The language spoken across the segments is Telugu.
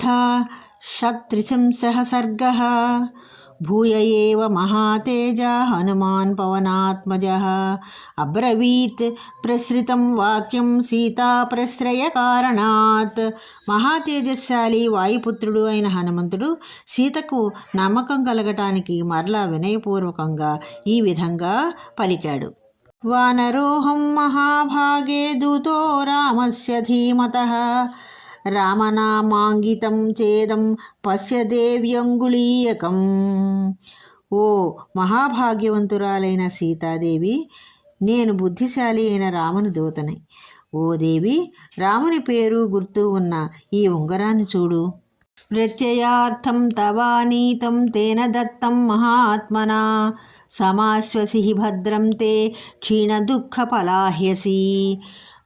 अथ षत्रिशंसः सर्गः भूय एव महातेज हनुमान् पवनात्मजः अब्रवीत् प्रसृतं వాక్యం సీతాప్రశ్రయ కారణాత్ మహాతేజస్శాలి వాయుపుత్రుడు అయిన హనుమంతుడు సీతకు నమ్మకం కలగటానికి మరలా వినయపూర్వకంగా ఈ విధంగా పలికాడు వానరోహం మహాభాగే దూతో రామస్య ధీమతః రామనామాంగితం చేదం పశ్యదేవ్యంగుళీయకం ఓ మహాభాగ్యవంతురాలైన సీతాదేవి నేను బుద్ధిశాలి అయిన రాముని దూతని. ఓ దేవి రాముని పేరు గుర్తు ఉన్న ఈ ఉంగరాన్ని చూడు. ప్రత్యయార్థం తవానీతం తేన దత్తం మహాత్మనా. సమాశ్వసి భద్రం తే క్షీణ దుఃఖ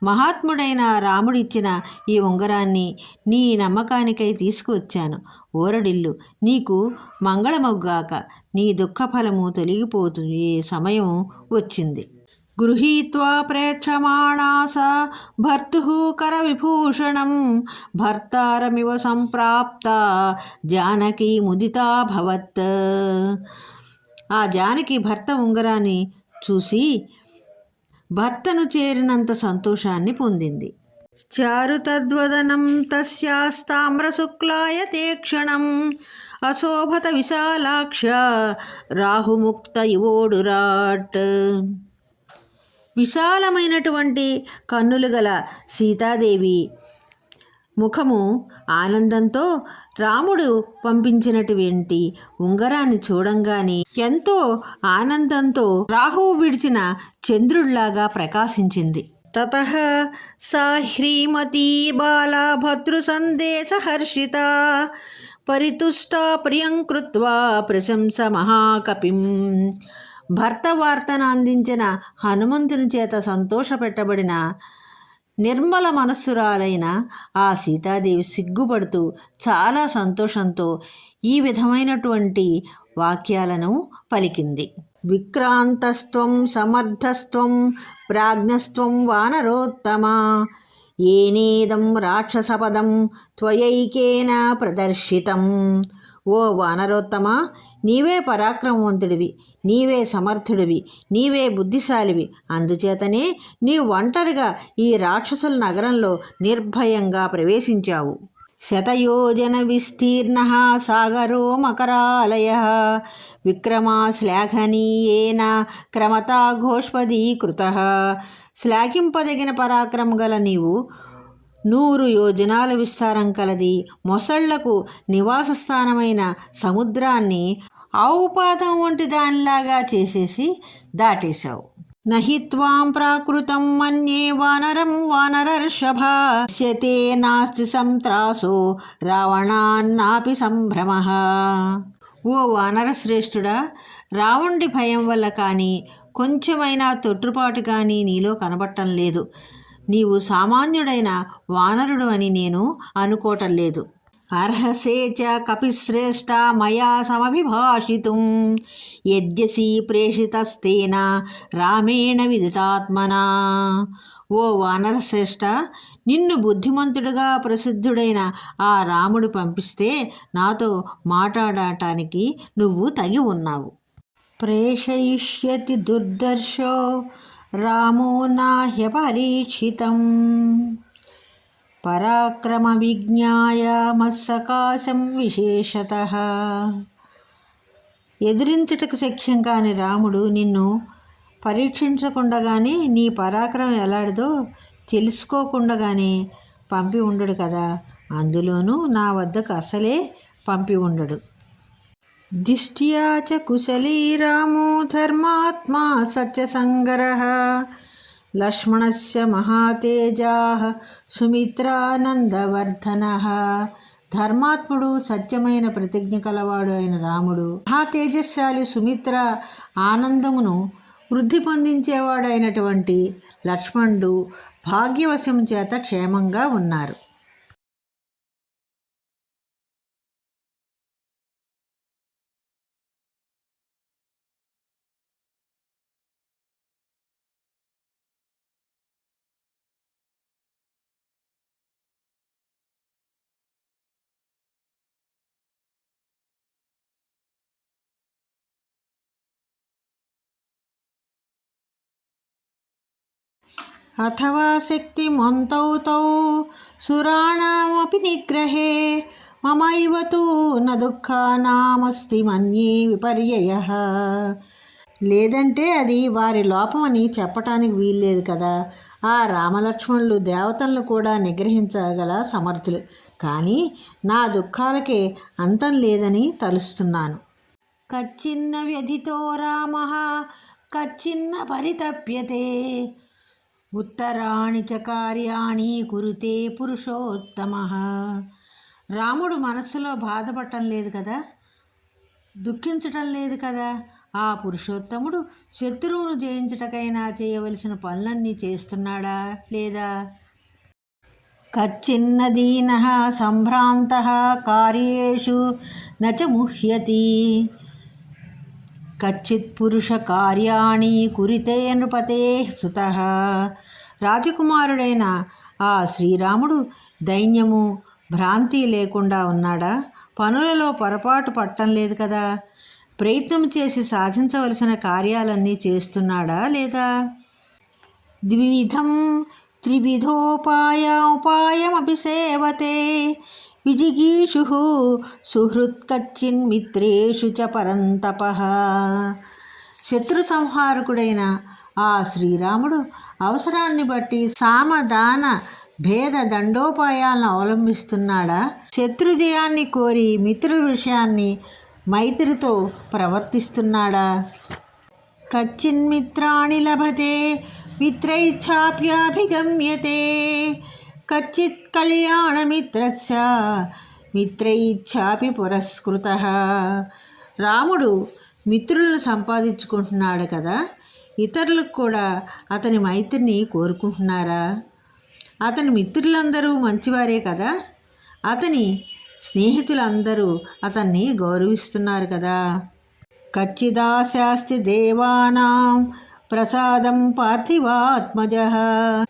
మహాత్ముడైన రాముడిచ్చిన ఈ ఉంగరాన్ని నీ నమ్మకానికై తీసుకువచ్చాను. ఓరడిల్లు నీకు మంగళమగ్గాక నీ దుఃఖఫలము తొలగిపోతుంది సమయం వచ్చింది. గృహీత్వా ప్రేక్షమాణాస స విభూషణం కరవిభూషణం భర్తారమివ సంప్రాప్త జానకి ముదితా భవత్. ఆ జానకి భర్త ఉంగరాన్ని చూసి భర్తను చేరినంత సంతోషాన్ని పొందింది. చారు తద్వదనం తస్యాస్తామ్రశుక్లాయ తే క్షణం అశోభత విశాలాక్ష రాహుముక్త యువోడురాట్ విశాలమైనటువంటి కన్నులు గల సీతాదేవి ముఖము ఆనందంతో రాముడు పంపించినటువంటి ఉంగరాన్ని చూడంగానే ఎంతో ఆనందంతో రాహువు విడిచిన చంద్రుడిలాగా ప్రకాశించింది. తత సా హ్రీమతీ బాలా భద్రు సందేశ హర్షిత. పరితుష్టా ప్రియం కృత్వా ప్రశంస మహాకపిం. భర్త వార్తను అందించిన హనుమంతుని చేత సంతోషపెట్టబడిన నిర్మల మనస్సురాలైన ఆ సీతాదేవి సిగ్గుపడుతూ చాలా సంతోషంతో ఈ విధమైనటువంటి వాక్యాలను పలికింది. విక్రాంతస్త్వం సమర్థస్త్వం ప్రాజ్ఞస్త్వం వానరోత్తమ. ఏనేదం రాక్షసపదం త్వయైకేన ప్రదర్శితం. ఓ వానరోత్తమ నీవే పరాక్రమవంతుడివి నీవే సమర్థుడివి నీవే బుద్ధిశాలివి. అందుచేతనే నీ ఒంటరిగా ఈ రాక్షసుల నగరంలో నిర్భయంగా ప్రవేశించావు. శతయోజన విస్తీర్ణ సాగరో మకరాలయ. విక్రమాశ్లాఘనీయేన క్రమతా ఘోష్పదీకృత శ్లాఘింపదగిన పరాక్రమం గల నీవు నూరు యోజనాల విస్తారం కలది. మొసళ్ళకు నివాస స్థానమైన సముద్రాన్ని ఆవుపాదం వంటి దానిలాగా చేసేసి దాటేశావు. నహిత్వాం ప్రాకృతం మన్యే వానరం వానరర్షభ. శతే నాస్తి సంత్రాసో రావణాన్నాపి సంభ్రమ. ఓ వానర శ్రేష్ఠుడా రావణుడి భయం వల్ల కానీ కొంచెమైనా తొట్టుపాటు కానీ నీలో కనబట్టం లేదు. నీవు సామాన్యుడైన వానరుడు అని నేను అనుకోవటం లేదు. అర్హసే చ కపిశ్రేష్ట మయా సమభిభాషితుం యద్యసి ప్రేషితస్తేన రామేణ విదితాత్మనా ఓ వానరశ్రేష్ట నిన్ను బుద్ధిమంతుడుగా ప్రసిద్ధుడైన ఆ రాముడు పంపిస్తే నాతో మాట్లాడటానికి నువ్వు తగి ఉన్నావు. ప్రేషయిష్యతి దుర్దర్శో రామో నాహ్యపరీక్షితం పరాక్రమ విజ్ఞాయ విశేషత. ఎదిరించుటకు శక్యం కాని రాముడు నిన్ను పరీక్షించకుండగానే నీ పరాక్రమం ఎలాడిదో తెలుసుకోకుండగానే పంపి ఉండడు కదా. అందులోనూ నా వద్దకు అసలే పంపి ఉండడు. దిష్ట్యా చ కుశలీ రామో ధర్మాత్మా సత్యసంగరः. లక్ష్మణస్య మహాతేజా సుమిత్రానందవర్ధన ధర్మాత్ముడు సత్యమైన ప్రతిజ్ఞ కలవాడు అయిన రాముడు. మహాతేజస్శాలి సుమిత్ర ఆనందమును వృద్ధి పొందించేవాడైనటువంటి లక్ష్మణుడు భాగ్యవశం చేత క్షేమంగా ఉన్నారు. అథవా శక్తి మంతౌతౌ సురాణమపి నిగ్రహే మమైవ తు న దుఃఖానామస్తి మన్యే విపర్యయ లేదంటే అది వారి లోపమని చెప్పటానికి వీల్లేదు కదా। ఆ రామలక్ష్మణులు దేవతలను కూడా నిగ్రహించగల సమర్థులు. కానీ నా దుఃఖాలకే అంతం లేదని తలుస్తున్నాను. కచ్చిన్న వ్యధితో రామ కచ్చిన్న పరితప్యతే। ఉత్తరాణి చ కార్యాణి కురుతే పురుషోత్తమ. రాముడు మనస్సులో బాధపడటం లేదు కదా? దుఃఖించటం లేదు కదా? ఆ పురుషోత్తముడు శత్రువును జయించుటకైనా చేయవలసిన పనులన్నీ చేస్తున్నాడా లేదా? కచ్చిన్నదీన సంభ్రాంత కార్యేషు నచ ముహ్యతి. కచ్చిత్ పురుష కార్యాణి కురితే నృపతే సుత. రాజకుమారుడైన ఆ శ్రీరాముడు దైన్యము భ్రాంతి లేకుండా ఉన్నాడా? పనులలో పొరపాటు పట్టం లేదు కదా? ప్రయత్నం చేసి సాధించవలసిన కార్యాలన్నీ చేస్తున్నాడా లేదా? ద్విధం త్రివిధోపాయోపాయమభిసేవతే విజిగీషు సుహృత్కచ్చిన్మిత్రేషు చ పరంతప. శత్రు సంహారకుడైన ఆ శ్రీరాముడు అవసరాన్ని బట్టి సామదాన భేద దండోపాయాలను అవలంబిస్తున్నాడా? శత్రుజయాన్ని కోరి మిత్రుల విషయాన్ని మైత్రితో ప్రవర్తిస్తున్నాడా? కచ్చిన్మిత్రాణి లభతే మిత్రైచ్ఛాప్యాభిగమ్యతే కచ్చిత్ కళ్యాణమిత్రస్య మిత్రైచ్ఛాపి పురస్కృత. రాముడు మిత్రులను సంపాదించుకుంటున్నాడు కదా? ఇతరులకు కూడా అతని మైత్రిని కోరుకుంటున్నారా? అతని మిత్రులందరూ మంచివారే కదా? అతని స్నేహితులందరూ అతన్ని గౌరవిస్తున్నారు కదా? కచ్చిదాశాస్తి దేవానాం ప్రసాదం పార్థివాత్మజ.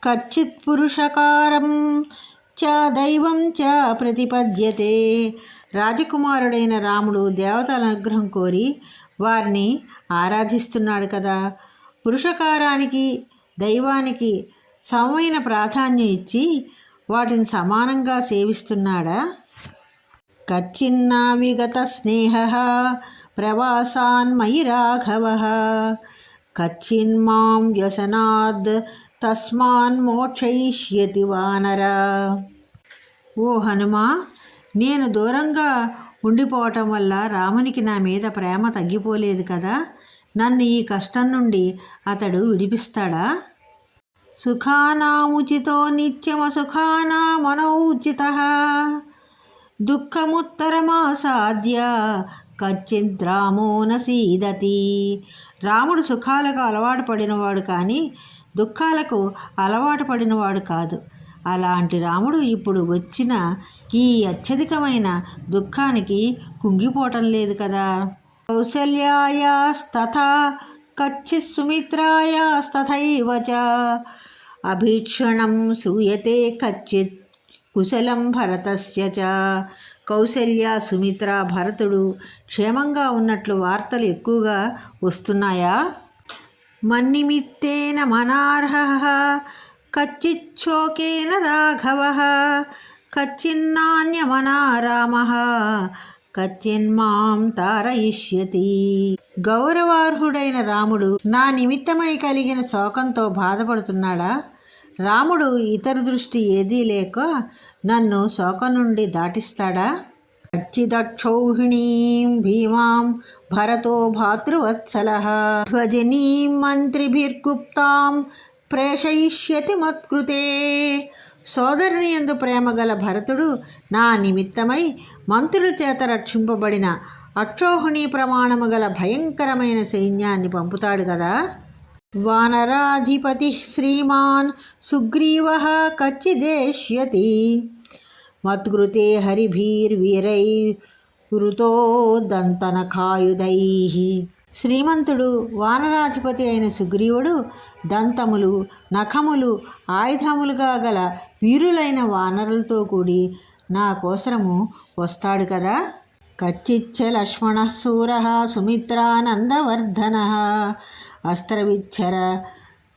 కచ్చిత్ పురుషకారం చ దైవం చ ప్రతిపద్యతే. రాజకుమారుడైన రాముడు దేవతల అనుగ్రహం కోరి వారిని ఆరాధిస్తున్నాడు కదా? పురుషకారానికి దైవానికి సమమైన ప్రాధాన్యం ఇచ్చి వాటిని సమానంగా సేవిస్తున్నాడా? కచ్చిన్నా విగత స్నేహ ప్రవాసాన్మయి రాఘవ కచ్చిన్మాం వ్యసనాద్ తస్మాన్ మోక్షయిష్యతి వానర. ఓ హనుమా నేను దూరంగా ఉండిపోవటం వల్ల రామునికి నా మీద ప్రేమ తగ్గిపోలేదు కదా? నన్ను ఈ కష్టం నుండి అతడు విడిపిస్తాడా? సుఖానాముచితో నిత్యమసుఖానామనౌచిత దుఃఖముత్తరమాసాద్య కచ్చిద్రామో నసీదతి రాముడు సుఖాలకు అలవాటు పడినవాడు కానీ దుఃఖాలకు అలవాటు పడినవాడు కాదు. అలాంటి రాముడు ఇప్పుడు వచ్చిన ఈ అత్యధికమైన దుఃఖానికి కుంగిపోవటం లేదు కదా? కౌసల్యాయాస్తథా కచ్చిత్ సుమిత్రాయాస్తథైవ చ అభీక్షణం శ్రూయతే కచ్చిత్ కుశలం భరతస్య చ కౌశల్య సుమిత్ర భరతుడు క్షేమంగా ఉన్నట్లు వార్తలు ఎక్కువగా వస్తున్నాయా? మన్నిమిత్తేన మనార్హ కచ్చిచ్చోకేన రాఘవ కచ్చిన్నాన్యమనారామ కచ్చిన్మాం తారయిష్యతి. గౌరవార్హుడైన రాముడు నా నిమిత్తమై కలిగిన శోకంతో బాధపడుతున్నాడా? రాముడు ఇతర దృష్టి ఏదీ లేక నన్ను శోకం నుండి దాటిస్తాడా? కచ్చిదక్షౌహిణీం భీమాం భరతో భాతృవత్సల. ధ్వజనీం మంత్రిభిర్గుప్తాం ప్రేషయిష్యతి మత్కృతే. సోదరుని ఎందు ప్రేమ గల భరతుడు నా నిమిత్తమై మంత్రుల చేత రక్షింపబడిన అక్షోహిణి ప్రమాణము గల భయంకరమైన సైన్యాన్ని పంపుతాడు కదా? వానరాధిపతి శ్రీమాన్ సుగ్రీవ కచ్చిదేష్యతి మత్కృతే హరిభీర్వీరై వృతో దంతనఖాయుధై శ్రీమంతుడు వానరాధిపతి అయిన సుగ్రీవుడు దంతములు నఖములు ఆయుధములుగా గల వీరులైన వానరులతో కూడి నా కోసరము వస్తాడు కదా? కచ్చిచ్చ లక్ష్మణ శూర సుమిత్రానందవర్ధన అస్త్రవిచ్చర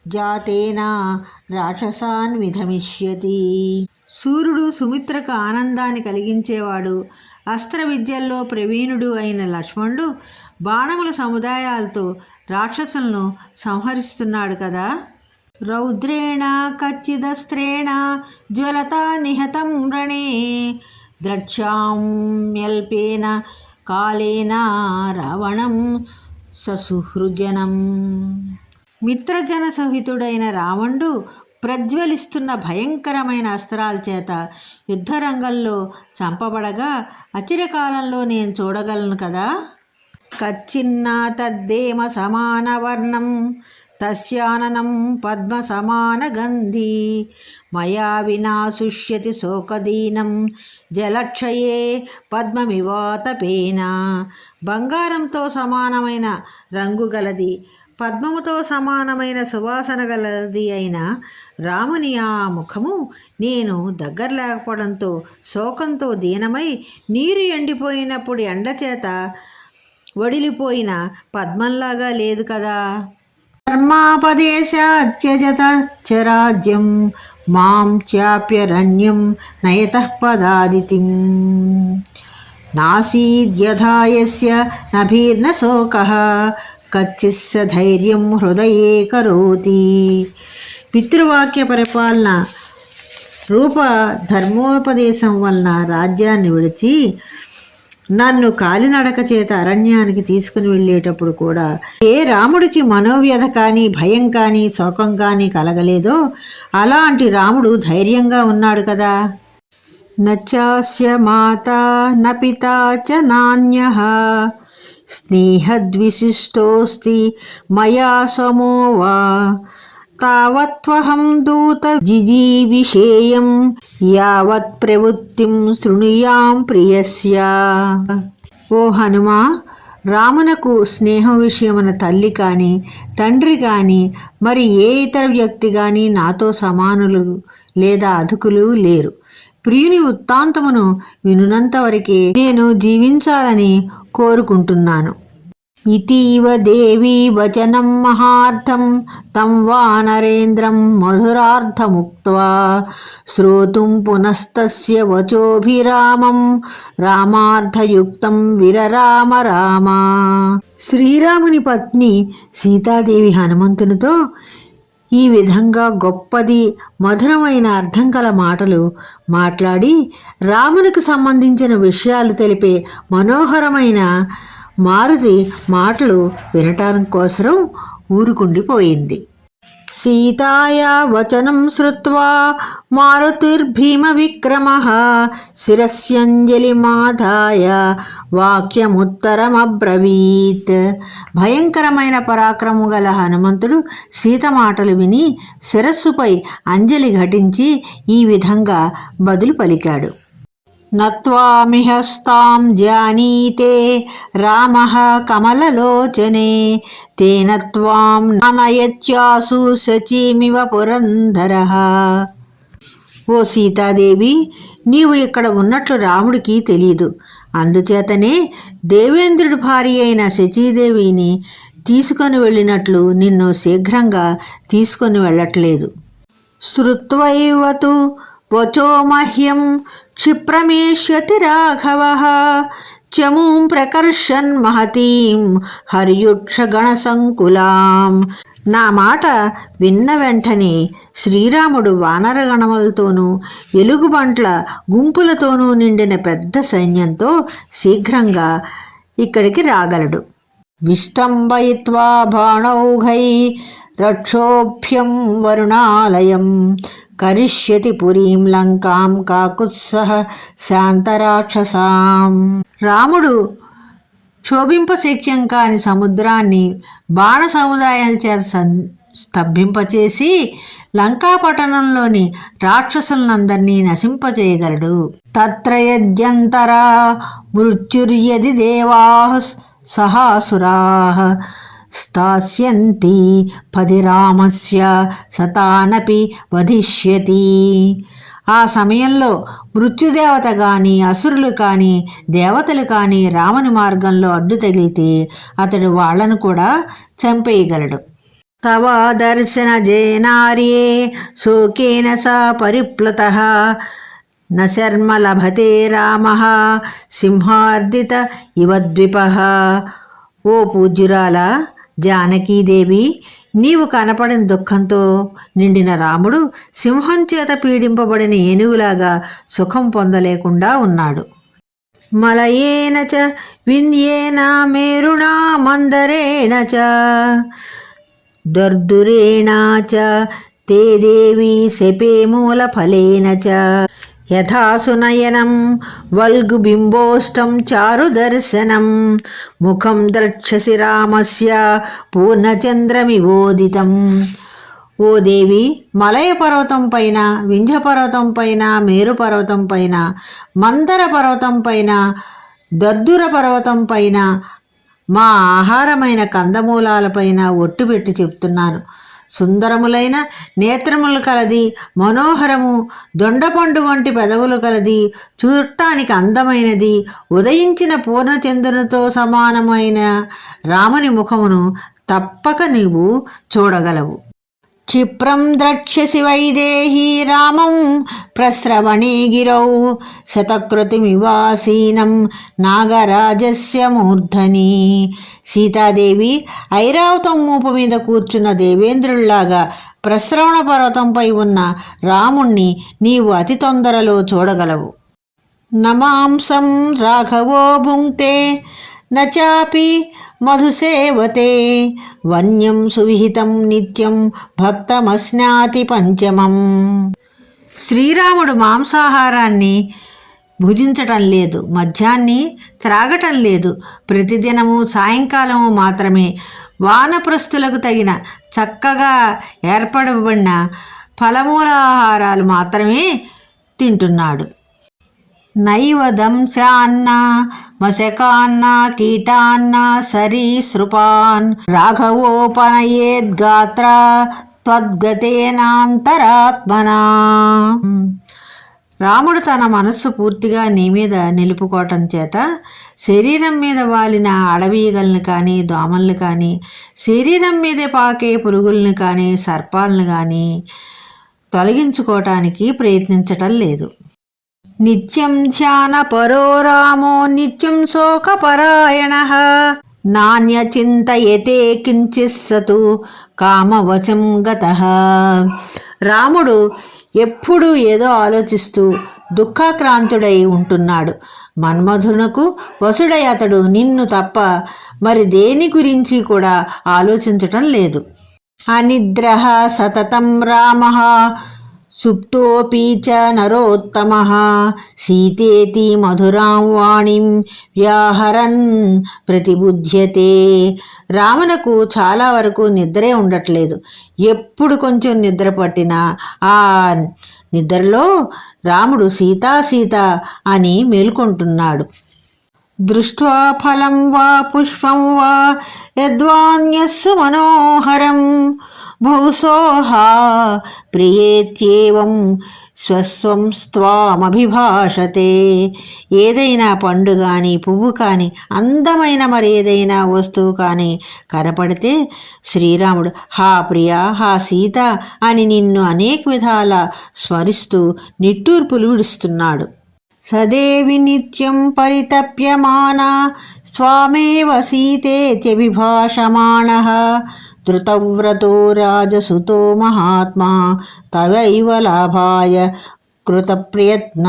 జాతేనా రాక్షసాన్ విధమిష్యతి. సూర్యుడు సుమిత్రకు ఆనందాన్ని కలిగించేవాడు. అస్త్ర విద్యల్లో ప్రవీణుడు అయిన లక్ష్మణుడు బాణముల సముదాయాలతో రాక్షసులను సంహరిస్తున్నాడు కదా. రౌద్రేణ కచ్చిదస్త్రేణ జ్వలతా నిహతం రణే. ద్రక్ష్యామ్యల్పేన కాలేన రావణం ససుహృజనం. మిత్రజన సహితుడైన రావణుడు ప్రజ్వలిస్తున్న భయంకరమైన అస్త్రాల చేత యుద్ధరంగంలో చంపబడగా అచిరకాలంలో నేను చూడగలను కదా. కచ్చిన్నా తద్దేమ సమానవర్ణం తస్యాననం పద్మ సమానగంధి మయా వినా శుష్యతి శోకదీనం జలక్షయే పద్మమివాతపేన బంగారంతో సమానమైన రంగు గలది పద్మముతో సమానమైన సువాసన గలది అయిన రాముని ఆ ముఖము నేను దగ్గర లేకపోవడంతో శోకంతో దీనమై నీరు ఎండిపోయినప్పుడు ఎండచేత వడిలిపోయిన పద్మంలాగా లేదు కదా. ధర్మాపదేశాత్యజత చరాజ్యం మాం చాప్యరణ్యం నయత పదాదితిం నాసీద్యథాయస్య నభీర్న శోక కచ్చిస్స ధైర్యం హృదయే కరోతి. పితృవాక్య పరిపాలన రూప ధర్మోపదేశం వలన రాజ్యాన్ని విడిచి నన్ను కాలినడక చేత అరణ్యానికి తీసుకుని వెళ్ళేటప్పుడు కూడా ఏ రాముడికి మనోవ్యధ కానీ భయం కానీ శోకం కానీ కలగలేదో అలాంటి రాముడు ధైర్యంగా ఉన్నాడు కదా. నచాస్య మాత న పితా చ నాణ్య స్నేహద్విశిష్టోస్తి మయా సమో వా. తావత్వహం దూత జిజీవిషేయం యావత్ ప్రవృత్తిం శృణుయాం ప్రియస్య ఓ హనుమా రామునకు స్నేహం విషయమున తల్లి కానీ తండ్రి కానీ మరి ఏ ఇతర వ్యక్తి కానీ నాతో సమానులు లేదా అధుకులు లేరు. ప్రియుని వృత్తాంతమును వినునంతవరకే నేను జీవించాలని కోరుకుంటున్నాను. ఇతీవ దేవీ వచనం మహార్థం తం వానరేంద్రం మధురార్థముక్త్వా శ్రోతుం పునస్తస్య వచోభిరామం రామార్థయుక్తం విరరామ రామ శ్రీరాముని పత్ని సీతాదేవి హనుమంతునితో ఈ విధంగా గొప్పది మధురమైన అర్థం కల మాటలు మాట్లాడి రామునికి సంబంధించిన విషయాలు తెలిపే మనోహరమైన మారుతి మాటలు వినటానికి కోసరం ఊరుకుండిపోయింది. సీతాయా వచనం శ్రుత్వా మారుతిర్భీమ విక్రమ శిరస్యంజలిమాధాయ వాక్యముత్తరమబ్రవీత్. భయంకరమైన పరాక్రము గల హనుమంతుడు సీత మాటలు విని శిరస్సుపై అంజలి ఘటించి ఈ విధంగా బదులు పలికాడు. నత్వామిహస్తాం జానీతే రామ కమలలోచనే తేన త్వాం నయత్యాసు శచీమివ పురంధర ఓ సీతాదేవి నీవు ఇక్కడ ఉన్నట్లు రాముడికి తెలియదు అందుచేతనే దేవేంద్రుడి భార్య అయిన శచీదేవిని తీసుకొని వెళ్ళినట్లు నిన్ను శీఘ్రంగా తీసుకొని వెళ్ళట్లేదు. శృత్వైవతు వచో మహ్యం క్షిప్రమేష్యతి రాఘవ చమూం ప్రకర్షన్ మహతీం హర్యుక్షగణసంకులాం నా మాట విన్న వెంటనే శ్రీరాముడు వానరగణములతోనూ ఎలుగుబంట్ల గుంపులతోనూ నిండిన పెద్ద సైన్యంతో శీఘ్రంగా ఇక్కడికి రాగలడు. విష్టంబయిత్వా బాణౌఘై రక్షోభ్యం వరుణాలయం కరిష్యతి పురీం లంకాం కాకుత్సహ శాంతరాక్షసాం. రాముడు క్షోభింపశక్యం కాని సముద్రాన్ని బాణ సముదాయాల చేత స్తంభింపచేసి లంకాపట్టణంలోని రాక్షసులందరినీ నశింపచేయగలడు. తత్రయద్యంతరా మృత్యుర్యది దేవా సహాసురా స్థాస్యంతి పది రామస్య సతానపి వధిష్యతి. ఆ సమయంలో మృత్యుదేవత కానీ అసురులు కానీ దేవతలు కానీ రాముని మార్గంలో అడ్డు తగిలితే అతడు వాళ్ళను కూడా చంపేయగలడు. తవ దర్శన జేనార్యే శోకేన సా పరిప్లుత. న శర్మ లభతే రామ సింహార్దిత ఇవ ద్విప. ఓ పూజ్యురాల జానకీదేవి నీవు కనపడిన దుఃఖంతో నిండిన రాముడు సింహం చేత పీడింపబడిన ఏనుగులాగా సుఖం పొందలేకుండా ఉన్నాడు. మలయేన చ వింధ్యేన మేరుణా మందరేణ చ దర్దురేణ చ తే దేవి శపే మూలఫలేన చ యథా సునయనం వల్గుబింబోష్టం చారుదర్శనం. ముఖం ద్రక్షసి రామస్య పూర్ణచంద్రమివోదితం. ఓ దేవి మలయ పర్వతం పైన వింజ పర్వతం పైన మేరు పర్వతం పైన మందర పర్వతం పైన దద్దుర పర్వతం పైన మా ఆహారమైన కందమూలాలపైన ఒట్టు పెట్టి చెప్తున్నాను. సుందరములైన నేత్రములు కలది మనోహరము దొండపండు వంటి పెదవులు కలది చూడటానికి అందమైనది ఉదయించిన పూర్ణచంద్రునితో సమానమైన రాముని ముఖమును తప్పక నీవు చూడగలవు. క్షిప్రం ద్రక్ష్యసి వైదేహీ రామం ప్రస్రవణీ గిరౌ శతకృతిమివాసీనం నాగరాజస్య మూర్ధని. సీతాదేవి ఐరావతం మూపు మీద కూర్చున్న దేవేంద్రుల్లాగా ప్రస్రవణ పర్వతంపై ఉన్న రాముణ్ణి నీవు అతి తొందరలో చూడగలవు. నమాంసం రాఘవో భుంక్తే నచాపి మధుసేవతే. వన్యం సువిహితం నిత్యం భక్తమస్నాతి పంచమం. శ్రీరాముడు మాంసాహారాన్ని భుజించటం లేదు మద్యాన్ని త్రాగటం లేదు. ప్రతిదినము సాయంకాలము మాత్రమే వానప్రస్తులకు తగిన చక్కగా ఏర్పడబడిన ఫలమూలాహారాలు మాత్రమే తింటున్నాడు. నైవ దంశాన్న మశకాన్న కీటాన్న సరీసృపాన్ రాఘవోపనయేద్గాత్ర త్వద్గతేనాంతరాత్మనా. రాముడు తన మనస్సు పూర్తిగా నీ మీద నిలుపుకోవటం చేత శరీరం మీద వాలిన అడవీగల్ని కానీ దోమల్ని కానీ శరీరం మీదే పాకే పురుగుల్ని కానీ సర్పాలను కానీ తొలగించుకోవటానికి ప్రయత్నించటం లేదు. నిత్యం ధ్యాన పరో రామో నిత్యం శోకపరాయణ. నాణ్య చింతయతే కించిస్సతు కామవశం గత. రాముడు ఎప్పుడూ ఏదో ఆలోచిస్తూ దుఃఖాక్రాంతుడై ఉంటున్నాడు. మన్మధునకు వసుడై అతడు నిన్ను తప్ప మరి దేని గురించి కూడా ఆలోచించటం లేదు. అనిద్ర సతతం రామ. సుప్తోపి చ నరోత్తమ సీతేతి మధురాం వాణిం వ్యాహరన్ ప్రతిబుధ్యతే రావణకు చాలా వరకు నిద్రే ఉండట్లేదు. ఎప్పుడు కొంచెం నిద్ర పట్టినా ఆ నిద్రలో రాముడు సీతా సీత అని మేల్కొంటున్నాడు. దృష్ట్వా ఫలం వా పుష్పం వా యద్వాన్యస్సు మనోహరం భూసోహా ప్రియేత్యేవం స్వస్వం స్వామభిభాషతే ఏదైనా పండు కానీ పువ్వు కానీ అందమైన మరి ఏదైనా వస్తువు కానీ కనపడితే శ్రీరాముడు హా ప్రియా హా సీత అని నిన్ను అనేక విధాల స్మరిస్తూ నిట్టూర్పులు విడుస్తున్నాడు. సదేవి నిత్యం పరితప్యమానా స్వామేవ సీతేత్యభిభాషమాణ ధృతవ్రతో రాజసుతో మహాత్మా తవైవ లాభాయ కృతప్రయత్న.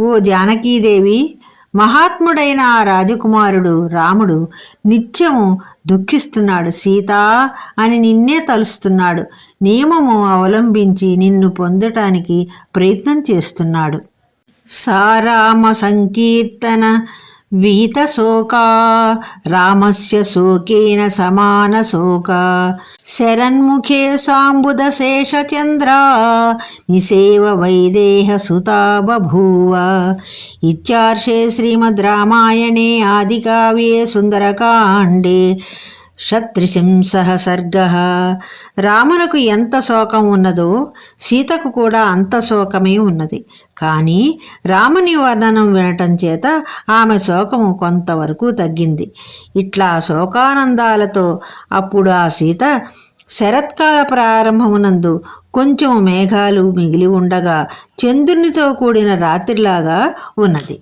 ఓ జానకీదేవి మహాత్ముడైన ఆ రాజకుమారుడు రాముడు నిత్యము దుఃఖిస్తున్నాడు సీతా అని నిన్నే తలుస్తున్నాడు. నియమము అవలంబించి నిన్ను పొందటానికి ప్రయత్నం చేస్తున్నాడు. సారామ సంకీర్తన విహిత శోకా రామస్య శోకేన సమాన శోక శరన్ముఖే సాంబుదశేషచంద్ర నిసేవ వైదేహ సుతా బభూవ ఇత్యార్షే శ్రీమద్ రామాయణే ఆదికావ్యే సుందరకాండే షత్రిశంస సర్గ రామునకు ఎంత శోకం ఉన్నదో సీతకు కూడా అంత శోకమే ఉన్నది. కానీ రాముని వర్ణనం వినటం చేత ఆమె శోకము కొంతవరకు తగ్గింది. ఇట్లా శోకానందాలతో అప్పుడు ఆ సీత శరత్కాల ప్రారంభమునందు కొంచెం మేఘాలు మిగిలి ఉండగా చంద్రునితో కూడిన రాత్రిలాగా ఉన్నది.